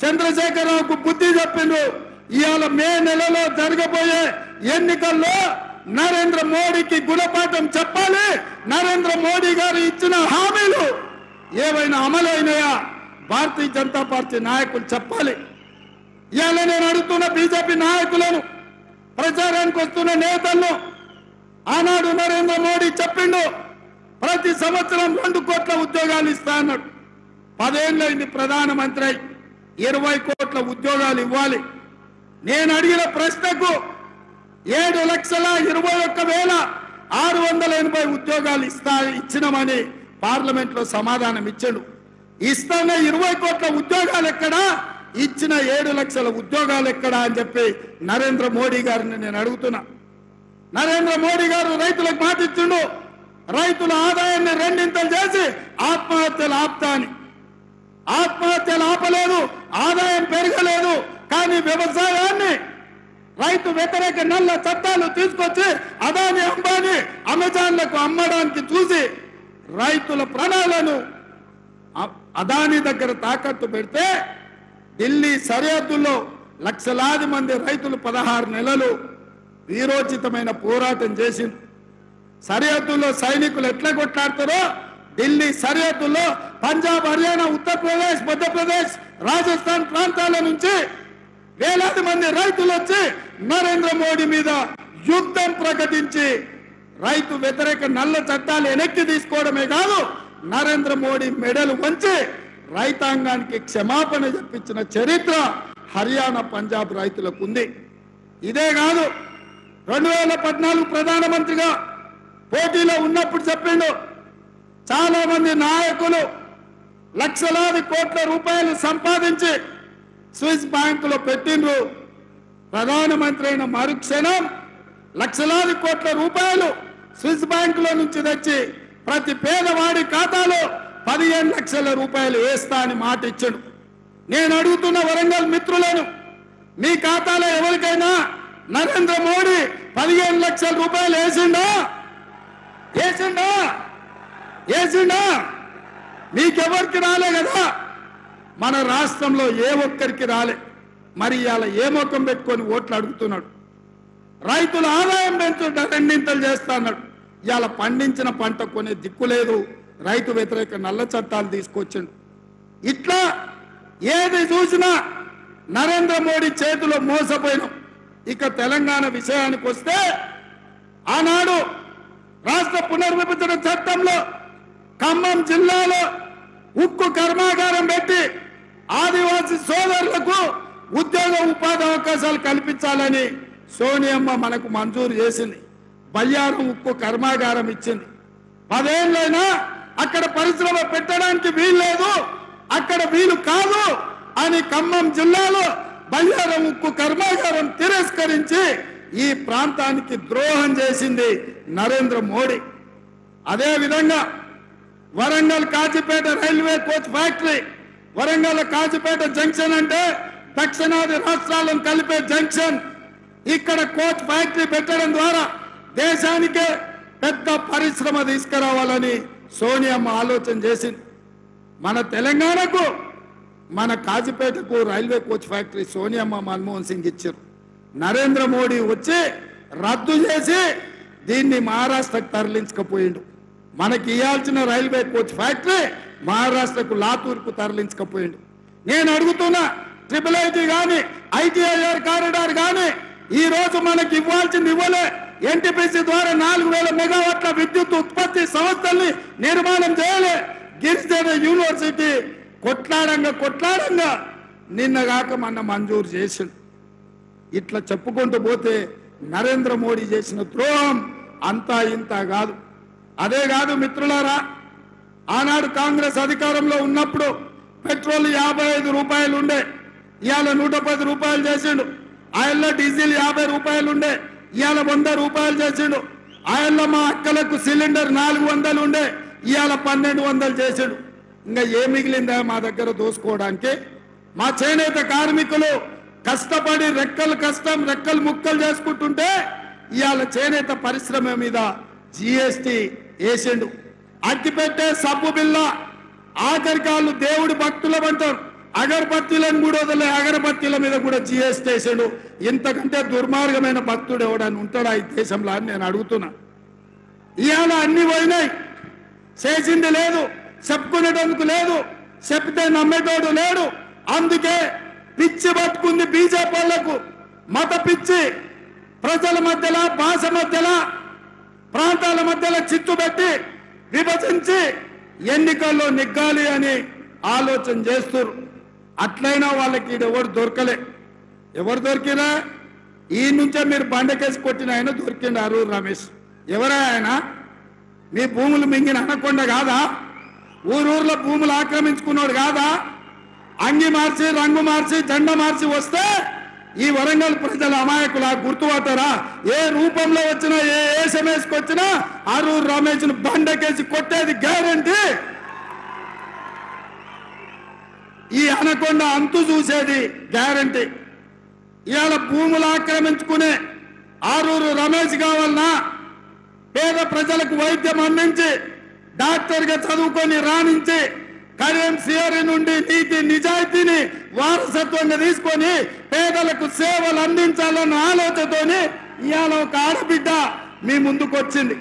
చంద్రశేఖరరావుకు బుద్ధి చెప్పిండ్రు ఇవాళ మే నెలలో జరగబోయే ఎన్నికల్లో నరేంద్ర మోడీకి గుణపాఠం చెప్పాలి. నరేంద్ర మోడీ గారు ఇచ్చిన హామీలు ఏవైనా అమలైనాయా? భారతీయ జనతా పార్టీ నాయకులు చెప్పాలి. ఇవాళ నేను అడుగుతున్న బీజేపీ నాయకులను ప్రచారానికి వస్తున్న నేతలను ఆనాడు నరేంద్ర మోడీ చెప్పిండు. ప్రతి సంవత్సరం రెండు కోట్ల ఉద్యోగాలు ఇస్తా అన్నాడు. పదేళ్ళైంది ప్రధానమంత్రి అయి. ఇరవై కోట్ల ఉద్యోగాలు ఇవ్వాలి. నేను అడిగిన ప్రశ్నకు ఏడు లక్షల ఇరవై ఒక్క వేల ఆరు వందల ఎనభై ఉద్యోగాలు ఇస్తా ఇచ్చినామని పార్లమెంట్లో సమాధానం ఇచ్చాడు. ఇస్తాన ఇరవై కోట్ల ఉద్యోగాలు ఎక్కడా? ఇచ్చిన ఏడు లక్షల ఉద్యోగాలు ఎక్కడా అని చెప్పి నరేంద్ర మోడీ గారిని నేను అడుగుతున్నా. నరేంద్ర మోడీ గారు రైతులకు మాట ఇచ్చిండు రైతుల ఆదాయాన్ని రెండింతలు చేసి ఆత్మహత్యలు ఆపుతా అని. ఆత్మహత్యలు ఆపలేదు ఆదాయం పెరగలేదు కానీ వ్యవసాయాన్ని రైతు వ్యతిరేక నల్ల చట్టాలు తీసుకొచ్చి అదాని అంబాని అమెజాన్లకు అమ్మడానికి చూసి రైతుల ప్రాణాలను అదాని దగ్గర తాకట్టు పెడితే ఢిల్లీ సరిహద్దుల్లో లక్షలాది మంది రైతులు పదహారు నెలలు వీరోచితమైన పోరాటం చేసింది సరిహద్దుల్లో సైనికులు ఎట్లా కొట్లాడతారో ఢిల్లీ సరిహద్దుల్లో పంజాబ్ హర్యానా ఉత్తరప్రదేశ్ మధ్యప్రదేశ్ రాజస్థాన్ ప్రాంతాల నుంచి వేలాది మంది రైతులు వచ్చి నరేంద్ర మోడీ మీద యుద్ధం ప్రకటించి రైతు వ్యతిరేక నల్ల చట్టాలు వెనక్కి తీసుకోవడమే కాదు నరేంద్ర మోడీ మెడలు వంచి రైతాంగానికి క్షమాపణ చెప్పించిన చరిత్ర హర్యానా పంజాబ్ రైతులకు ఉంది. ఇదే కాదు రెండు వేల పద్నాలుగు ప్రధానమంత్రిగా పోటీలో ఉన్నప్పుడు చెప్పిండు చాలా మంది నాయకులు లక్షలాది కోట్ల రూపాయలు సంపాదించి స్విస్ బ్యాంకులో పెట్టిండ్రు. ప్రధానమంత్రి అయిన మరుక్షణం లక్షలాది కోట్ల రూపాయలు స్విస్ బ్యాంకులో నుంచి తెచ్చి ప్రతి పేదవాడి ఖాతాలో పదిహేను లక్షల రూపాయలు వేస్తా అని మాట ఇచ్చాడు. నేను అడుగుతున్న వరంగల్ మిత్రులను మీ ఖాతాలో ఎవరికైనా నరేంద్ర మోడీ పదిహేను లక్షల రూపాయలు వేసిండా? వేసిండా? వేసిండా మీకెవరికి రాలే కదా? మన రాష్ట్రంలో ఏ ఒక్కరికి రాలే. మరి ఇవాళ ఏ ముఖం పెట్టుకొని ఓట్లు అడుగుతున్నాడు? రైతుల ఆదాయం పెంచుట రెండింతలు చేస్తా అన్నాడు. ఇవాళ పండించిన పంట కొనే దిక్కు లేదు. రైతు వ్యతిరేక నల్ల చట్టాలు తీసుకొచ్చిండు. ఇట్లా ఏది చూసినా నరేంద్ర మోడీ చేతిలో మోసపోయినాం. ఇక తెలంగాణ విషయానికి వస్తే ఆనాడు రాష్ట్ర పునర్విభజన చట్టంలో ఖమ్మం జిల్లాలో ఉక్కు కర్మాగారం పెట్టి ఆదివాసి సోదరులకు ఉద్యోగ ఉపాధి అవకాశాలు కల్పించాలని సోనియమ్మ మనకు మంజూరు చేసింది. బయ్యారం ఉక్కు కర్మాగారం ఇచ్చింది. పదేళ్ళైనా అక్కడ పరిశ్రమ పెట్టడానికి వీల్లేదు అక్కడ వీలు కాదు అని ఖమ్మం జిల్లాలో బయ్యారం ఉక్కు కర్మాగారం తిరస్కరించి ఈ ప్రాంతానికి ద్రోహం చేసింది నరేంద్ర మోడీ. అదే విధంగా Warangal Kazipet railway coach factory. Warangal Kazipet junction అంటే దక్షిణాది రాష్ట్రాలను కలిపే జంక్షన్. ఇక్కడ కోచ్ ఫ్యాక్టరీ పెట్టడం ద్వారా దేశానికే పెద్ద పరిశ్రమ తీసుకురావాలని సోనియమ్మ ఆలోచన చేసింది. మన తెలంగాణకు మన కాజిపేటకు రైల్వే కోచ్ ఫ్యాక్టరీ సోనియమ్మ మన్మోహన్ సింగ్ ఇచ్చారు. నరేంద్ర మోడీ వచ్చి రద్దు చేసి దీన్ని మహారాష్ట్రకు తరలించకపోయిండు. మనకి ఇవ్వాల్సిన రైల్వే కోచ్ ఫ్యాక్టరీ మహారాష్ట్రకు లాతూర్కు తరలించకపోయింది. నేను అడుగుతున్నా ట్రిపుల్ ఐటీ కానీ ఐటీఐఆర్ కారిడార్ కానీ ఈ రోజు మనకి ఇవ్వాల్సింది ఇవ్వలే. ఎన్టీపీసీ ద్వారా నాలుగు వేల మెగావాట్ల విద్యుత్ ఉత్పత్తి సంస్థల్ని నిర్మాణం చేయలే. గిరిజన యూనివర్సిటీ కొట్లాడంగా కొట్లాడంగా నిన్నగాక మన మంజూరు చేసిండు ఇట్లా చెప్పుకుంటూ పోతే నరేంద్ర మోడీ చేసిన ద్రోహం అంతా ఇంత కాదు. అదే కాదు మిత్రులారా ఆనాడు కాంగ్రెస్ అధికారంలో ఉన్నప్పుడు పెట్రోల్ యాభై ఐదు రూపాయలు ఉండే ఇవాళ నూట పది రూపాయలు చేసిండు. ఆయల్లో డీజిల్ యాభై రూపాయలు ఉండే ఇవాళ వంద రూపాయలు చేసిండు. ఆయల్లో మా అక్కలకు సిలిండర్ నాలుగు వందలు ఉండే ఇవాళ పన్నెండు వందలు చేసిండు. ఇంకా ఏ మిగిలిందా మా దగ్గర దోసుకోవడానికి? మా చేనేత కార్మికులు కష్టపడి రెక్కలు కష్టం రెక్కలు ముక్కలు చేసుకుంటుంటే ఇవాళ చేనేత పరిశ్రమ మీద జిఎస్టి వేసిండు. అగ్గిపెట్టే సబ్బు బిల్ల ఆఖరికాళ్ళు దేవుడి దేవుడి భక్తులమంటారు అగరబత్తీలను కూడా వదిలే అగరబత్తీల మీద కూడా జిఎస్టీ వేసాడు ఇంతకంటే దుర్మార్గమైన భక్తుడు ఎవడని ఉంటాడా ఈ దేశంలో అని నేను అడుగుతున్నా. ఇవాళ అన్ని పోయినాయి. చేసింది లేదు చెప్పుకునేటందుకు లేదు చెప్తే నమ్మేటోడు లేడు. అందుకే పిచ్చి పట్టుకుంది బీజేపీ మత పిచ్చి ప్రజల మధ్యలో భాష మధ్యలో ప్రాంతాల మధ్యలో చిత్తు పెట్టి విభజించి ఎన్నికల్లో నెగ్గాలి అని ఆలోచన చేస్తారు అట్లయినా వాళ్ళకి ఇది ఎవరు దొరకలే. ఎవరు దొరికినా ఈ నుంచే మీరు బండకేసి కొట్టిన ఆయన దొరికిండు అరూరు రమేష్. ఎవరా ఆయన? మీ భూములు మింగిన అనకొండ కాదా? ఊరూర్లో భూములు ఆక్రమించుకున్నాడు కాదా? అంగి మార్చి రంగు మార్చి జెండా మార్చి వస్తే ఈ వరంగల్ ప్రజల అమాయకుల గుర్తుపడతారా? ఏ రూపంలో వచ్చినా ఏ ఏసమేసుకు వచ్చినా అరూరు రమేష్ బండకేసి కొట్టేది గ్యారంటీ ఈ అనకొండ అంతు చూసేది గ్యారంటీ ఇవాళ భూములు ఆక్రమించుకునే ఆరూరు రమేష్ కావాలన్నా పేద ప్రజలకు వైద్యం అందించి డాక్టర్గా చదువుకొని రాణించి కరీం నుండి నీతి నిజాయితీని వారసత్వంగా తీసుకొని పేదలకు సేవలు అందించాలన్న ఆలోచనతోనే ఇవాళ ఒక ఆడబిడ్డ మీ ముందుకు వచ్చింది